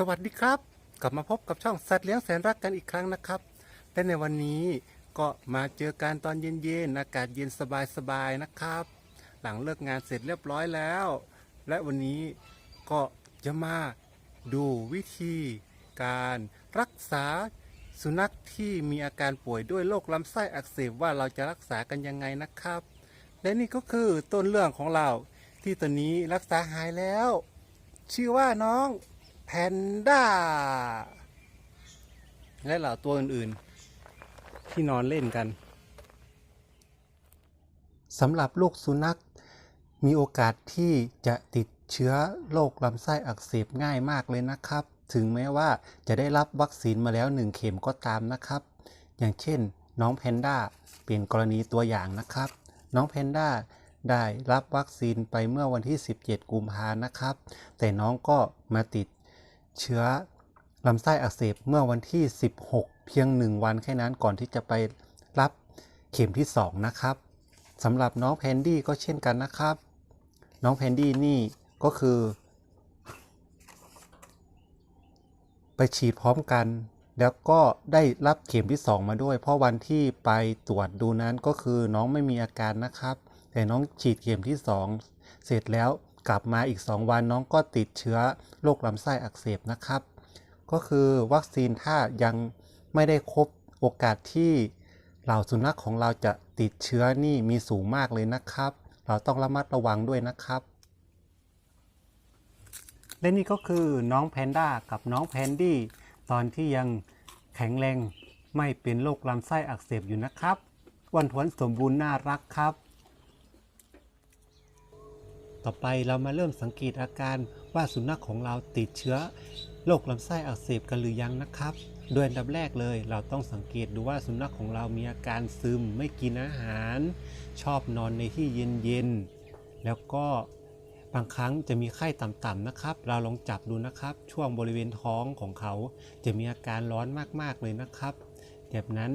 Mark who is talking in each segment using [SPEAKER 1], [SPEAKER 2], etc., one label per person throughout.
[SPEAKER 1] สวัสดีครับ กลับมาพบกับช่องสัตว์เลี้ยงแสนรักกันอีกครั้งนะครับและในวันนี้ก็มาเจอกันตอนเย็นๆอากาศเย็นสบายๆนะครับ หลังเลิกงานเสร็จเรียบร้อยแล้ว และวันนี้ก็จะมาดูวิธีการรักษาสุนัขที่มีอาการป่วยด้วยโรคลำไส้อักเสบว่าเราจะรักษากันยังไงนะครับ และนี่ก็คือต้นเรื่องของเราที่ตอนนี้รักษาหายแล้ว ชื่อว่าน้อง แพนด้า และเหล่าตัวอื่นๆ ที่นอนเล่นกันสำหรับลูกสุนัขมีโอกาสที่จะติดเชื้อโรคลำไส้อักเสบง่ายมากเลยนะครับ ถึงแม้ว่าจะได้รับวัคซีนมาแล้วหนึ่งเข็มก็ตามนะครับ อย่างเช่น น้องแพนด้าเป็นกรณีตัวอย่างนะครับ น้องแพนด้าได้รับวัคซีนไปเมื่อวันที่ 17 กุมภานะครับ แต่น้องก็มาติด เชื้อลำไส้อักเสบเมื่อวันที่ 16 เพียง 1 วันแค่นั้นก่อนที่จะไปรับเข็มที่ 2 นะครับสำหรับน้องแพนดี้ก็เช่นกันนะครับ น้องแพนดี้นี่ก็คือ ไปฉีดพร้อมกัน แล้วก็ได้รับเข็มที่ 2 มาด้วย เพราะวันที่ไปตรวจดูนั้นก็คือน้องไม่มีอาการนะครับ แต่น้องฉีดเข็มที่ 2 เสร็จแล้ว กลับมาอีก 2 วันน้องก็ติดเชื้อโรคลำไส้อักเสบนะครับ ก็คือวัคซีนถ้ายังไม่ได้ครบโอกาสที่เหล่าสุนัขของเราจะติดเชื้อนี่มีสูงมากเลยนะครับ เราต้องระมัดระวังด้วยนะครับ และนี่ก็คือน้องแพนด้ากับน้องแพนดี้ตอนที่ยังแข็งแรงไม่เป็นโรคลำไส้อักเสบอยู่นะครับวันทวนสมบูรณ์น่ารักครับ ต่อไปเรามาเริ่มสังเกตอาการว่าสุนัขของเราติดเชื้อโรคลำไส้อักเสบกันหรือยังนะครับ โดยอันดับแรกเลย เราต้องสังเกตดูว่าสุนัขของเรามีอาการซึมไม่กินอาหาร ชอบนอนในที่เย็นๆแล้วก็บางครั้งจะมีไข้ต่ำๆนะครับ เราลองจับดูนะครับ ช่วงบริเวณท้องของเขา จะมีอาการร้อนมากๆเลยนะครับ แบบนั้น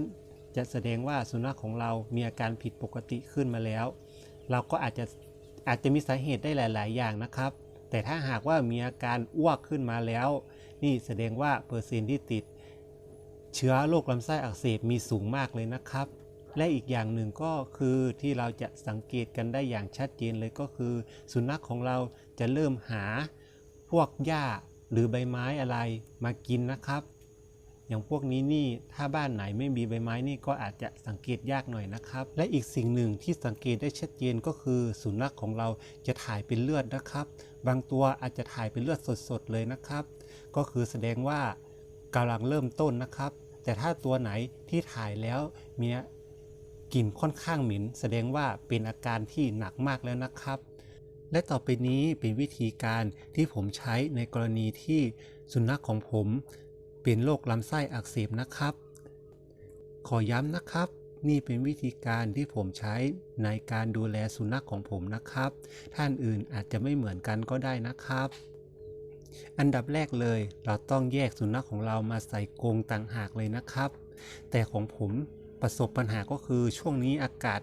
[SPEAKER 1] จะแสดงว่าสุนัขของเรามีอาการผิดปกติขึ้นมาแล้ว เราก็อาจจะ อาจจะมีสาเหตุได้หลาย ๆ อย่างนะครับ แต่ถ้าหากว่ามีอาการอ้วกขึ้นมาแล้ว นี่แสดงว่าเปอร์เซ็นต์ที่ติด เชื้อโรคลำไส้อักเสบมีสูงมากเลยนะครับ และอีกอย่างหนึ่งก็คือที่เราจะสังเกตกันได้อย่างชัดเจนเลยก็คือ สุนัขของเราจะเริ่มหาพวกหญ้าหรือใบไม้อะไรมากินนะครับ อย่างพวกนี้นี่ถ้าบ้านไหนไม่มีใบไม้นี่ก็อาจจะสังเกตยากหน่อยนะครับ และอีกสิ่งหนึ่งที่สังเกตได้ชัดเจนก็คือ สุนัขของเราจะถ่ายเป็นเลือดนะครับ บางตัวอาจจะถ่ายเป็นเลือดสดๆเลยนะครับ ก็คือแสดงว่ากำลังเริ่มต้นนะครับ แต่ถ้าตัวไหนที่ถ่ายแล้วมีกลิ่นค่อนข้างเหม็นแสดงว่าเป็นอาการที่หนักมากแล้วนะครับ และต่อไปนี้เป็นวิธีการที่ผมใช้ในกรณีที่สุนัขของผม เป็นโรคลำไส้อักเสบนะครับ ขอย้ำนะครับ นี่เป็นวิธีการที่ผมใช้ในการดูแลสุนัขของผมนะครับ ท่านอื่นอาจจะไม่เหมือนกันก็ได้นะครับ อันดับแรกเลยเราต้องแยกสุนัขของเรามาใส่กรงต่างหากเลยนะครับ แต่ของผมประสบปัญหาก็คือช่วงนี้อากาศ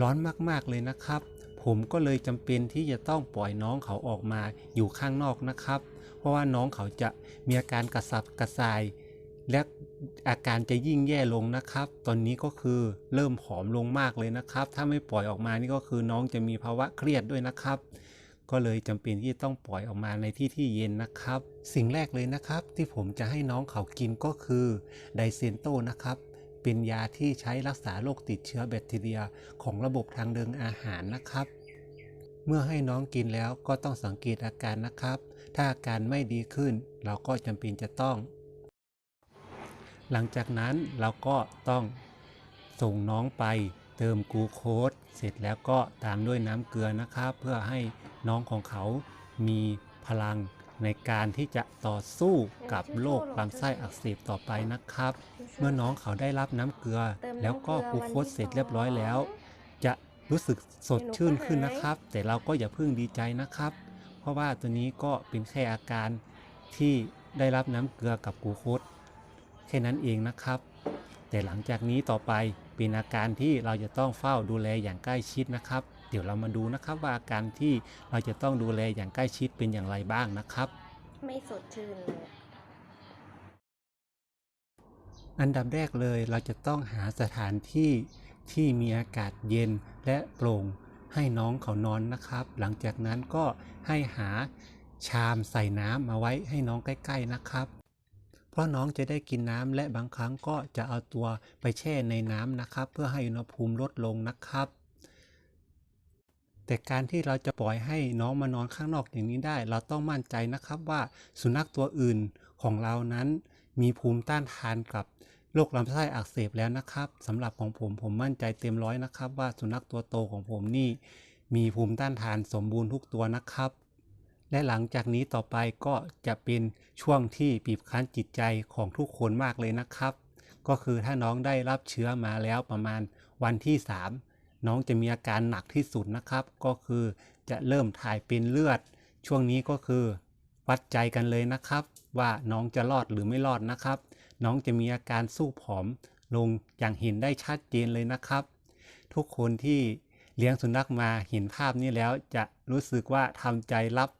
[SPEAKER 1] ร้อนมากๆเลยนะครับ ผมก็เลยจำเป็นที่จะต้องปล่อยน้องเขาออกมาอยู่ข้างนอกนะครับ เพราะว่าน้องเขาจะมีอาการกระสับกระส่าย และอาการจะยิ่งแย่ลงนะครับ ตอนนี้ก็คือเริ่มผอมลงมากเลยนะครับ ถ้าไม่ปล่อยออกมานี่ก็คือน้องจะมีภาวะเครียดด้วยนะครับ ก็เลยจำเป็นที่ต้องปล่อยออกมาในที่ที่เย็นนะครับ สิ่งแรกเลยนะครับที่ผมจะให้น้องเขากินก็คือไดเซนโตนะครับ เป็นยาที่ใช้รักษาโรคติดเชื้อแบคทีเรียของระบบทางเดินอาหารนะครับ เมื่อให้น้องกินแล้วก็ต้องสังเกตอาการนะครับ ถ้าอาการไม่ดีขึ้น เราก็จำเป็นจะต้อง หลังจากนั้นเราก็ต้องส่งน้องไปเติมกูโคสเสร็จแล้วก็ตามด้วยน้ำเกลือนะครับ เพื่อให้น้องของเขามีพลัง ในการที่จะต่อสู้กับโรคลำไส้อักเสบต่อไปนะครับ เมื่อน้องเขาได้รับน้ำเกลือ แล้วก็กูโคสเสร็จเรียบร้อยแล้ว จะรู้สึกสดชื่นขึ้นนะครับ แต่เราก็อย่าเพิ่งดีใจนะครับ เพราะว่าตัวนี้ก็เป็นแค่อาการที่ได้รับน้ำเกลือกับกูโคสแค่นั้นเองนะครับ แต่หลังจากนี้ต่อไปเป็นอาการที่เราจะต้องเฝ้าดูแลอย่างใกล้ชิดนะครับ ดี๋ยวเรามาดูนะครับว่าอาการที่เราจะต้องดูแลอย่างใกล้ชิดเป็นอย่างไรบ้างนะครับ
[SPEAKER 2] ไม่สดชื่นเลย
[SPEAKER 1] อันดับแรกเลยเราจะต้องหาสถานที่ที่มีอากาศเย็นและโปร่งให้น้องเขานอนนะครับ หลังจากนั้นก็ให้หาชามใส่น้ำมาไว้ให้น้องใกล้ ๆนะครับ เพราะน้องจะได้กินน้ำและบางครั้งก็จะเอาตัวไปแช่ในน้ำนะครับ เพื่อให้อุณหภูมิลดลงนะครับ แต่การที่เราจะปล่อยให้น้องมานอนข้างนอกอย่างนี้ได้ เราต้องมั่นใจนะครับว่าสุนัขตัวอื่นของเรานั้น มีภูมิต้านทานกับโรคลำไส้อักเสบแล้วนะครับสำหรับของผมผมมั่นใจเต็มร้อยนะครับ ว่าสุนัขตัวโตของผมนี่ มีภูมิต้านทานสมบูรณ์ทุกตัวนะครับ และหลังจากนี้ต่อไปก็จะเป็นช่วงที่บีบคั้นจิตใจของทุกคนมากเลยนะครับ ก็คือถ้าน้องได้รับเชื้อมาแล้วประมาณวันที่ 3 น้องจะมีอาการหนักที่สุดนะครับ ก็คือจะเริ่มถ่ายเป็นเลือด ช่วงนี้ก็คือวัดใจกันเลยนะครับ ว่าน้องจะรอดหรือไม่รอดนะครับ น้องจะมีอาการสู้ผอมลงอย่างเห็นได้ชัดเจนเลยนะครับ ทุกคนที่เลี้ยงสุนัขมาเห็นภาพนี้แล้วจะรู้สึกว่าทำใจรับ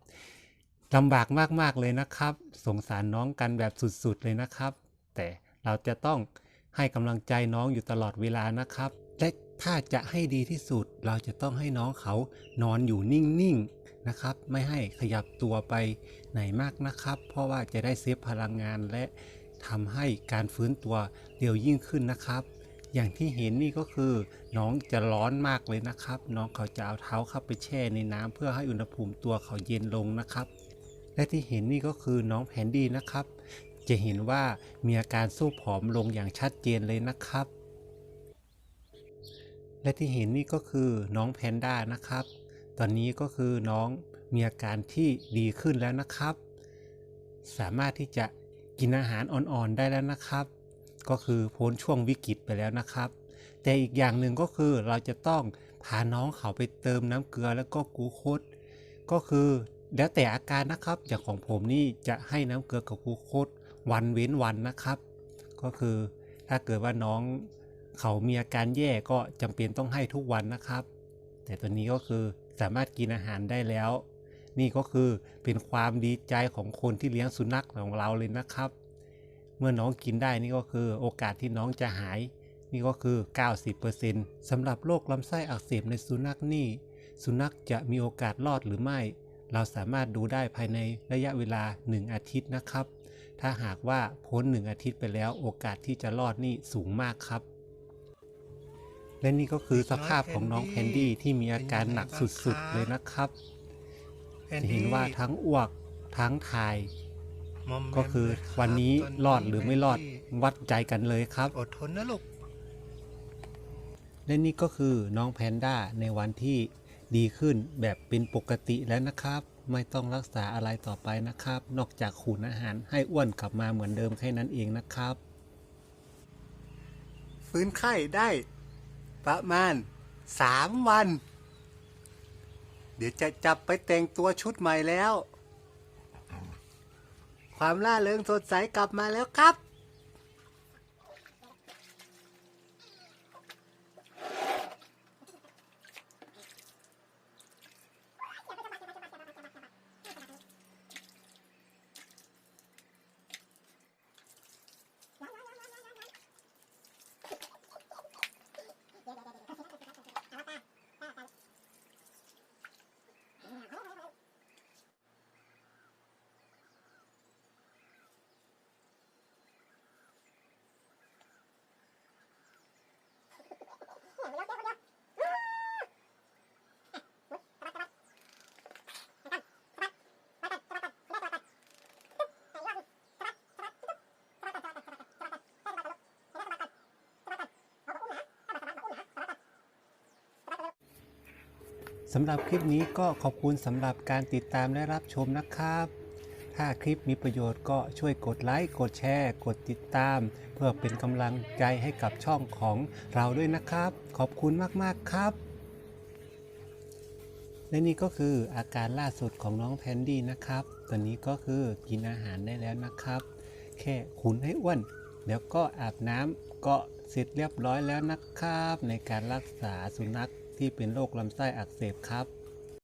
[SPEAKER 1] ลำบากมากๆเลยนะครับ สงสารน้องกันแบบสุดๆเลยนะครับ แต่เราจะต้องให้กำลังใจน้องอยู่ตลอดเวลานะครับ และ ถ้าจะให้ดีที่สุดเราจะต้องให้น้องเขานอนอยู่นิ่งๆนะครับ ไม่ให้ขยับตัวไปไหนมากนะครับ เพราะว่าจะได้เซฟพลังงานและทำให้การฟื้นตัวเร็วยิ่งขึ้นนะครับ อย่างที่เห็นนี่ก็คือน้องจะร้อนมากเลยนะครับ น้องเขาจะเอาเท้าเข้าไปแช่ในน้ำเพื่อให้อุณหภูมิตัวเขาเย็นลงนะครับ และที่เห็นนี่ก็คือน้องแผนดีนะครับ จะเห็นว่ามีอาการสู้ผอมลงอย่างชัดเจนเลยนะครับ และที่เห็นนี่ก็คือน้องแพนด้านะครับ ตอนนี้ก็คือน้องมีอาการที่ดีขึ้นแล้วนะครับ สามารถที่จะกินอาหารอ่อนๆได้แล้วนะครับ ก็คือพ้นช่วงวิกฤตไปแล้วนะครับ แต่อีกอย่างหนึ่งก็คือเราจะต้องพาน้องเขาไปเติมน้ำเกลือแล้วก็กูโคสก็คือแล้วแต่อาการนะครับอย่างของผมนี่จะให้น้ำเกลือกับกูโคสวันเว้นวันนะครับ ก็คือถ้าเกิดว่าน้อง เขามีอาการแย่ก็จำเป็นต้องให้ทุกวันนะครับ แต่ตัวนี้ก็คือสามารถกินอาหารได้แล้ว นี่ก็คือเป็นความดีใจของคนที่เลี้ยงสุนัขของเราเลยนะครับ เมื่อน้องกินได้นี่ก็คือโอกาสที่น้องจะหาย นี่ก็คือ 90%สำหรับโรคลำไส้อักเสบในสุนัขนี่ สุนัขจะมีโอกาสรอดหรือไม่ เราสามารถดูได้ภายในระยะเวลา 1 อาทิตย์นะครับ ถ้าหากว่าพ้น 1 อาทิตย์ไปแล้ว โอกาสที่จะรอดนี่สูงมากครับ และนี่ก็คือสภาพของน้องแคนดี้ที่มีอาการหนักสุดๆเลยนะครับจะเห็นว่าทั้งอ้วกทั้งถ่าย ก็คือวันนี้รอดหรือไม่รอดวัดใจกันเลยครับ
[SPEAKER 2] อดทนนะลูก
[SPEAKER 1] และนี่ก็คือน้องแพนด้าในวันที่ดีขึ้นแบบเป็นปกติแล้วนะครับ ไม่ต้องรักษาอะไรต่อไปนะครับ นอกจากขูนอาหารให้อ้วนกลับมาเหมือนเดิมแค่นั้นเองนะครับ ฟื้นไข้ได้ ประมาณสามวัน เดี๋ยวจะจับไปแต่งตัวชุดใหม่แล้ว ความล่าเริงสดใสกลับมาแล้วครับ สำหรับคลิปนี้ก็ขอบคุณสำหรับการติดตามและรับชมนะครับ ถ้าคลิปมีประโยชน์ก็ช่วยกดไลค์ กดแชร์ กดติดตาม เพื่อเป็นกำลังใจให้กับช่องของเราด้วยนะครับ ขอบคุณมากๆครับ และนี่ก็คืออาการล่าสุดของน้องแพนดี้นะครับ ตอนนี้ก็คือกินอาหารได้แล้วนะครับ แค่ขุนให้อ้วนเดี๋ยวก็อาบน้ำก็เสร็จเรียบร้อยแล้วนะครับ ในการรักษาสุนัข ที่เป็นโรคลำไส้อักเสบครับ